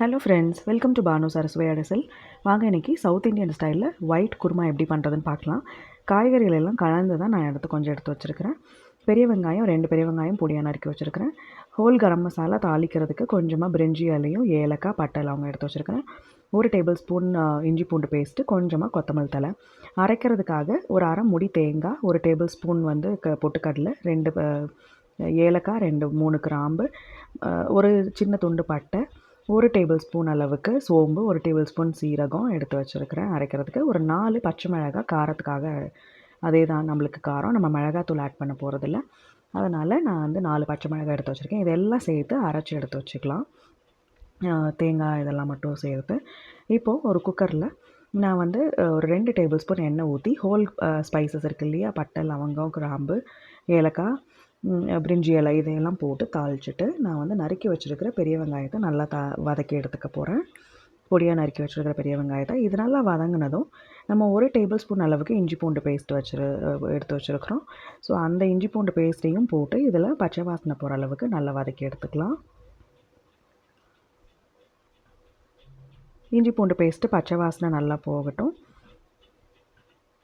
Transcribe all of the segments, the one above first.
Hello friends welcome to Bhanu சரஸ்வை அடசல் வாங்க இன்றைக்கி சவுத் இந்தியன் ஸ்டைலில் ஒயிட் குருமா எப்படி பண்ணுறதுன்னு பார்க்கலாம். காய்கறிகள் எல்லாம் கலந்து தான் நான் எடுத்து கொஞ்சம் எடுத்து வச்சுருக்கிறேன். பெரிய வெங்காயம் ரெண்டு பெரிய வெங்காயம் பொடியாக நறுக்கி வச்சுருக்கிறேன். ஹோல் கரம் மசாலா தாளிக்கிறதுக்கு கொஞ்சமாக பிரிஞ்சி இலையும் ஏலக்காய் பட்டை அவங்க எடுத்து வச்சுருக்கிறேன். ஒரு டேபிள் ஸ்பூன் இஞ்சி பூண்டு பேஸ்ட்டு கொஞ்சமாக கொத்தமல்லி தலை அரைக்கிறதுக்காக ஒரு அரை முடி தேங்காய் ஒரு டேபிள் ஸ்பூன் வந்து க பொட்டுக்கடலை ரெண்டு ஏலக்காய் ரெண்டு மூணு கிராம்பு ஒரு சின்ன துண்டு பட்டை ஒரு டேபிள் ஸ்பூன் அளவுக்கு சோம்பு ஒரு டேபிள் ஸ்பூன் சீரகம் எடுத்து வச்சுருக்கிறேன். அரைக்கிறதுக்கு ஒரு நாலு பச்சை மிளகாய் காரத்துக்காக அதே தான் நம்மளுக்கு காரம். நம்ம மிளகாத்தூள் ஆட் பண்ண போகிறதில்ல அதனால் நான் வந்து நாலு பச்சை மிளகாய் எடுத்து வச்சுருக்கேன். இதெல்லாம் சேர்த்து அரைச்சி எடுத்து வச்சுக்கலாம். தேங்காய் இதெல்லாம் மட்டும் சேர்த்து. இப்போது ஒரு குக்கரில் நான் வந்து ஒரு ரெண்டு டேபிள் ஸ்பூன் எண்ணெய் ஊற்றி ஹோல் ஸ்பைசஸ் இருக்குது இல்லையா? பட்டை லவங்கம் கிராம்பு ஏலக்காய் பிரிஞ்சி இலை இதையெல்லாம் போட்டு தாளிச்சிட்டு நான் வந்து நறுக்கி வச்சுருக்கிற பெரிய வெங்காயத்தை நல்லா த வதக்கி எடுத்துக்க போகிறேன் பொடியாக நறுக்கி வச்சுருக்கிற பெரிய வெங்காயத்தை. இது நல்லா வதங்கினதும் நம்ம ஒரு டேபிள் ஸ்பூன் அளவுக்கு இஞ்சி பூண்டு பேஸ்ட் வச்சுரு எடுத்து வச்சுருக்குறோம். ஸோ அந்த இஞ்சி பூண்டு பேஸ்ட்டையும் போட்டு இதில் பச்சை வாசனை போகிற அளவுக்கு நல்லா வதக்கி எடுத்துக்கலாம். இஞ்சி பூண்டு பேஸ்ட்டு பச்சை வாசனை நல்லா போகட்டும்.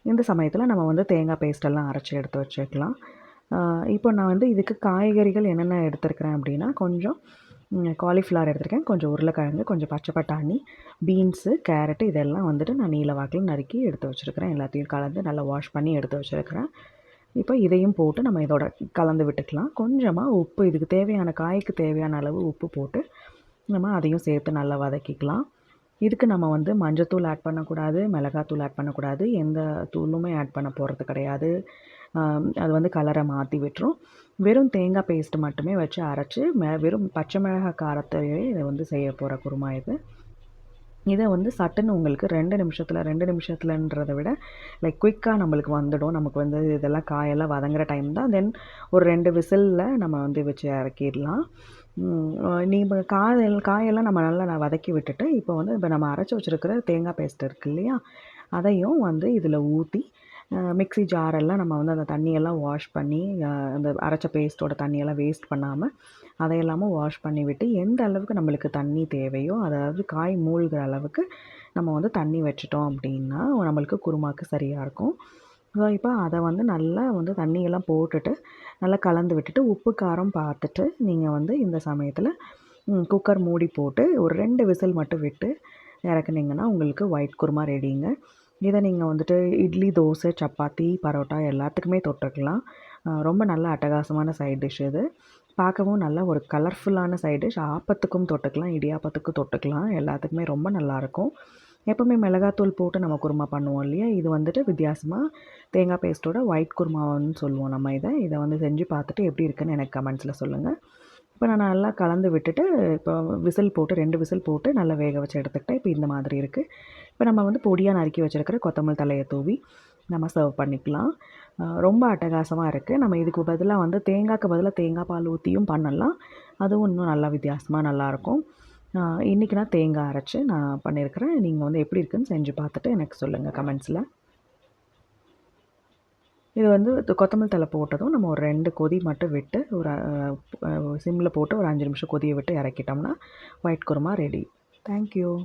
இந்த சமயத்தில் நம்ம வந்து தேங்காய் பேஸ்ட்டெல்லாம் அரைச்சி எடுத்து வச்சுக்கலாம். இப்போ நான் வந்து இதுக்கு காய்கறிகள் என்னென்ன எடுத்துருக்கிறேன் அப்படின்னா கொஞ்சம் காலிஃப்ளவர் எடுத்திருக்கேன். கொஞ்சம் உருளைக்கிழங்கு கொஞ்சம் பச்சை பட்டாணி பீன்ஸு கேரட்டு இதெல்லாம் வந்துட்டு நான் நீல வாக்கில் நறுக்கி எடுத்து வச்சுருக்கிறேன். எல்லாத்தையும் கலந்து நல்லா வாஷ் பண்ணி எடுத்து வச்சுருக்கிறேன். இப்போ இதையும் போட்டு நம்ம இதோட கலந்து விட்டுக்கலாம். கொஞ்சமாக உப்பு இதுக்கு தேவையான காய்க்கு தேவையான அளவு உப்பு போட்டு நம்ம அதையும் சேர்த்து நல்லா வதக்கிக்கலாம். இதுக்கு நம்ம வந்து மஞ்சத்தூள் ஆட் பண்ணக்கூடாது மிளகாத்தூள் ஆட் பண்ணக்கூடாது. எந்த தூளுமே ஆட் பண்ண போகிறது கிடையாது. அது வந்து கலரை மாற்றி விட்டுரும். வெறும் தேங்காய் பேஸ்ட்டு மட்டுமே வச்சு அரைச்சி மெ வெறும் பச்சை மிளகாய் காரத்தையே இதை வந்து செய்ய போகிற குருமா இது. இதை வந்து சட்டுன்னு உங்களுக்கு ரெண்டு நிமிஷத்தில் ரெண்டு நிமிஷத்துலன்றதை விட லைக் குயிக்காக நம்மளுக்கு வந்துடும். நமக்கு வந்து இதெல்லாம் காயெல்லாம் வதங்குற டைம் தான். தென் ஒரு ரெண்டு விசிலில் நம்ம வந்து வச்சு இறக்கிடலாம். நீ இப்போ காய் காயெல்லாம் நம்ம நல்லா நான் வதக்கி விட்டுட்டு இப்போ வந்து இப்போ நம்ம அரைச்சி வச்சுருக்கிற தேங்காய் பேஸ்ட் இருக்குது இல்லையா? அதையும் வந்து இதில் ஊற்றி மிக்ஸி ஜாரெல்லாம் நம்ம வந்து அந்த தண்ணியெல்லாம் வாஷ் பண்ணி அந்த அரைச்ச பேஸ்ட்டோட தண்ணியெல்லாம் வேஸ்ட் பண்ணாமல் அதையெல்லாமும் வாஷ் பண்ணி விட்டு எந்த அளவுக்கு நம்மளுக்கு தண்ணி தேவையோ அதாவது காய் மூழ்கிற அளவுக்கு நம்ம வந்து தண்ணி வச்சிட்டோம் அப்படின்னா நம்மளுக்கு குருமாக்கு சரியாக இருக்கும். ஸோ இப்போ அதை வந்து நல்லா வந்து தண்ணியெல்லாம் போட்டுட்டு நல்லா கலந்து விட்டுட்டு உப்பு காரம் பார்த்துட்டு நீங்கள் வந்து இந்த சமயத்தில் குக்கர் மூடி போட்டு ஒரு ரெண்டு விசில் மட்டும் விட்டு இறக்குனீங்கன்னா உங்களுக்கு ஒயிட் குருமா ரெடிங்க இதை நீங்கள் வந்துட்டு இட்லி தோசை சப்பாத்தி பரோட்டா எல்லாத்துக்குமே தொட்டுக்கலாம். ரொம்ப நல்ல அட்டகாசமான சைட் டிஷ் இது. பார்க்கவும் நல்லா ஒரு கலர்ஃபுல்லான சைட் டிஷ் ஆப்பத்துக்கும் தொட்டுக்கலாம் இடியாப்பத்துக்கும் தொட்டுக்கலாம். எல்லாத்துக்குமே ரொம்ப நல்லாயிருக்கும். எப்போவுமே மிளகாத்தூள் போட்டு நம்ம குருமா பண்ணுவோம் இல்லையா? இது வந்துட்டு வித்தியாசமாக தேங்காய் பேஸ்ட்டோட ஒயிட் குருமான்னு சொல்லுவோம் நம்ம இதை. இதை வந்து செஞ்சு பார்த்துட்டு எப்படி இருக்குன்னு எனக்கு கமெண்ட்ஸில் சொல்லுங்கள் இப்போ நான் நல்லா கலந்து விட்டுட்டு இப்போ விசில் போட்டு ரெண்டு விசில் போட்டு நல்லா வேக வச்சு எடுத்துக்கிட்டேன். இப்போ இந்த மாதிரி இருக்குது இப்போ நம்ம வந்து பொடியாக நறுக்கி வச்சுருக்கிற கொத்தமல்லி தலையை தூவி நம்ம சர்வ் பண்ணிக்கலாம். ரொம்ப அட்டகாசமாக இருக்குது நம்ம இதுக்கு பதிலாக வந்து தேங்காய்க்கு பதிலாக தேங்காய் பால் ஊற்றியும் பண்ணலாம். அதுவும் இன்னும் நல்லா வித்தியாசமாக நல்லாயிருக்கும் இன்றைக்கி நான் தேங்காய் அரைச்சி நான் பண்ணியிருக்கிறேன் நீங்கள் வந்து எப்படி இருக்குன்னு செஞ்சு பார்த்துட்டு எனக்கு சொல்லுங்கள் கமெண்ட்ஸில். இது வந்து கொத்தமல்லி தலை போட்டதும் நம்ம ஒரு ரெண்டு கொதி மட்டும் விட்டு ஒரு சிம்மில் போட்டு ஒரு அஞ்சு நிமிஷம் கொதியை விட்டு இறக்கிட்டோம்னா white kurma ready thank you